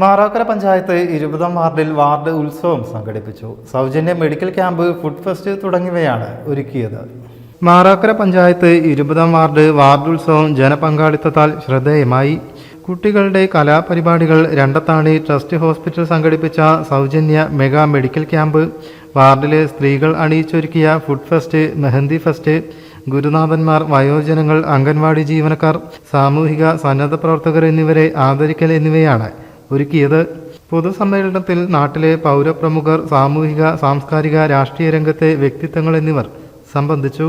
മാറാക്കര പഞ്ചായത്ത് ഇരുപതാം വാർഡിൽ വാർഡ് ഉത്സവം സംഘടിപ്പിച്ചു. സൗജന്യ മെഡിക്കൽ ക്യാമ്പ് ഫുഡ് ഫെസ്റ്റ് തുടങ്ങിയവയാണ് ഒരുക്കിയത്. മാറാക്കര പഞ്ചായത്ത് ഇരുപതാം വാർഡ് വാർഡ് ഉത്സവം ജനപങ്കാളിത്തത്താൽ ശ്രദ്ധേയമായി. കുട്ടികളുടെ കലാപരിപാടികൾ രണ്ടത്താണി ട്രസ്റ്റ് ഹോസ്പിറ്റൽ സംഘടിപ്പിച്ച സൗജന്യ മെഗാ മെഡിക്കൽ ക്യാമ്പ്. വാർഡിലെ സ്ത്രീകൾ അണിയിച്ചൊരുക്കിയ ഫുഡ് ഫെസ്റ്റ് മെഹന്തി ഫെസ്റ്റ് ഗുരുനാഥന്മാർ വയോജനങ്ങൾ അംഗൻവാടി ജീവനക്കാർ സാമൂഹിക സന്നദ്ധ പ്രവർത്തകർ എന്നിവരെ ആദരിക്കൽ എന്നിവയാണ് ഒരുക്കിയത്. പൊതുസമ്മേളനത്തിൽ നാട്ടിലെ പൗരപ്രമുഖർ സാമൂഹിക സാംസ്കാരിക രാഷ്ട്രീയ രംഗത്തെ വ്യക്തിത്വങ്ങൾ എന്നിവർ സംബന്ധിച്ചു.